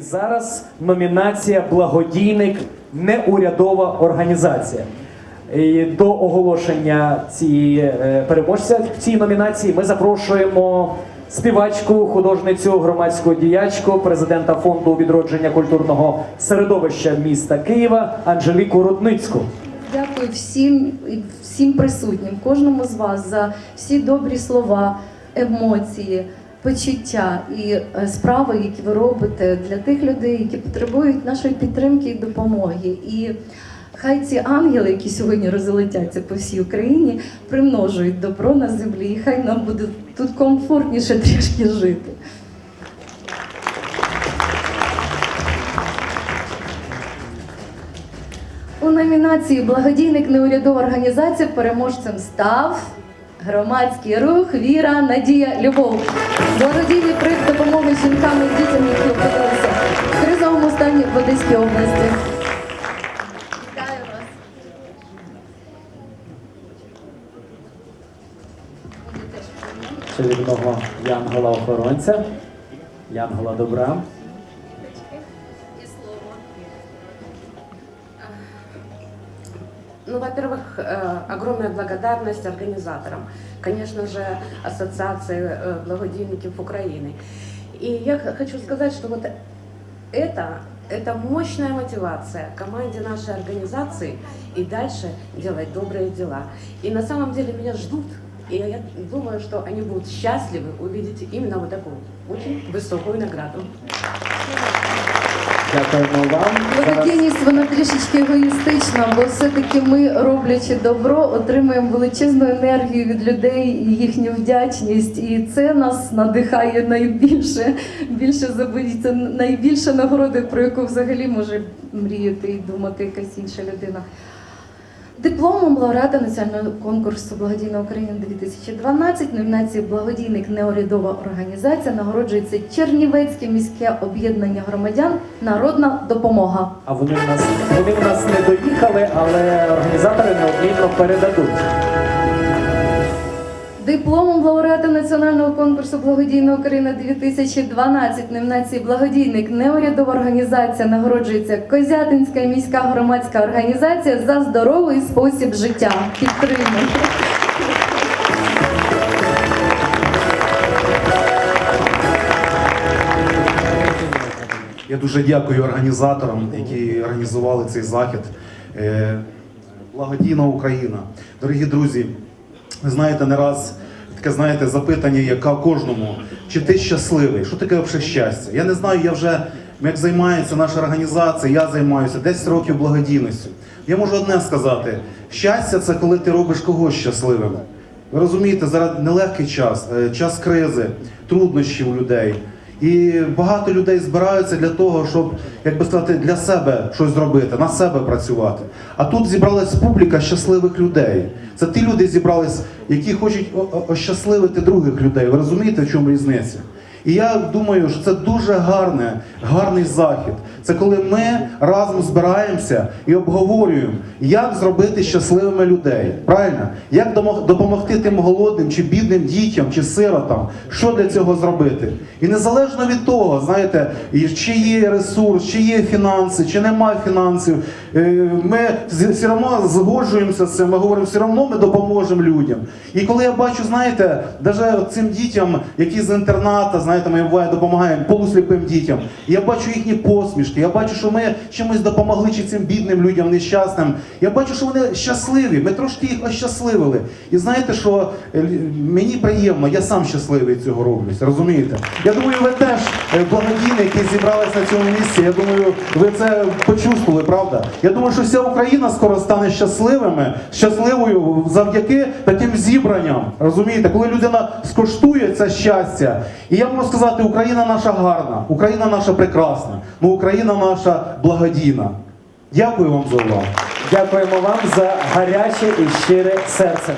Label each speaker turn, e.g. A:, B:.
A: зараз номінація Благодійник неурядова організація. І до оголошення цієї е, переможця в цій номінації ми запрошуємо співачку, художницю, громадську діячку, президента фонду відродження культурного середовища міста Києва Анжеліку Рудницьку.
B: Дякую всім, і всім присутнім, кожному з вас за всі добрі слова, емоції, почуття і е, справи, які ви робите для тих людей, які потребують нашої підтримки і допомоги. І хай ці ангели, які сьогодні розлетяться по всій Україні, примножують добро на землі, і хай нам буде тут комфортніше трішки жити. У номінації Благодійник неурядова організація переможцем став громадський рух Віра, Надія, Любов. Благодійний проєкт допомоги жінкам і дітям, які опинилися в кризовому стані в Одеській області. Вітаю вас.
A: Чарівного Янгола охоронця, Янгола добра.
C: Ну, во-первых, э, огромная благодарность организаторам, конечно же, Ассоциации э, благодійників Украины. И я хочу сказать, что вот это, это мощная мотивация команде нашей организации и дальше делать добрые дела. И на самом деле меня ждут, и я думаю, что они будут счастливы увидеть именно вот такую очень высокую награду.
A: Дякуємо вам.
B: Благодійність вона трішечки егоїстична, бо все-таки ми, роблячи добро, отримуємо величезну енергію від людей, і їхню вдячність, і це нас надихає найбільше. Більше забудь, найбільше нагороди, про яку взагалі може мріяти і думати якась інша людина. Дипломом лауреата національного конкурсу Благодійна Україна 2012 номінації Благодійник неурядова організація нагороджується Чернівецьке міське об'єднання громадян Народна допомога.
A: А вони в нас вони в нас не доїхали, але організатори неодмінно передадуть.
B: Дипломом лауреата національного конкурсу Благодійна Україна 2012 номінації Благодійник неурядова організація нагороджується Козятинська міська громадська організація за здоровий спосіб життя. Підтримуємо.
D: Я дуже дякую організаторам, які організували цей захід. Е, Благодійна Україна. Дорогі друзі, ви знаєте, не раз таке знаєте запитання, яка кожному, чи ти щасливий? Що таке взагалі щастя? Я не знаю, я вже як займається наша організація, я займаюся 10 років благодійністю. Я можу одне сказати: щастя це коли ти робиш когось щасливим. Ви розумієте, зараз нелегкий час, е, час кризи, труднощів у людей. І багато людей збираються для того, щоб, як би сказати, для себе щось зробити, на себе працювати. А тут зібралась публіка щасливих людей. Це ті люди зібрались, які хочуть ощасливити других людей. Ви розумієте, в чому різниця? І я думаю, що це дуже гарне, гарний захід. Це коли ми разом збираємося і обговорюємо, як зробити щасливими людей. Правильно? Як допомогти тим голодним чи бідним дітям чи сиротам, що для цього зробити. І незалежно від того, знаєте, чи є ресурс, чи є фінанси, чи немає фінансів, е, ми все одно згоджуємося з цим. Ми говоримо, все одно ми допоможемо людям. І коли я бачу, знаєте, навіть цим дітям, які з інтерната, знаєте, ми буває допомагаємо полусліпим дітям. Я бачу їхні посмішки. Я бачу, що ми чимось допомогли чи цим бідним людям, нещасним. Я бачу, що вони щасливі. Ми трошки їх ощасливили. І знаєте, що е, мені приємно, я сам щасливий цього роблюсь. Розумієте? Я думаю, ви теж е, благодійні, які зібрались на цьому місці. Я думаю, ви це почувствували, правда? Я думаю, що вся Україна скоро стане щасливими, щасливою завдяки таким зібранням. Розумієте, коли людина скоштує це щастя. І я можу сказати, Україна наша гарна, Україна наша прекрасна, ну Україна наша благодійна. Дякую вам за увагу.
A: Дякуємо вам за гаряче і щире серце.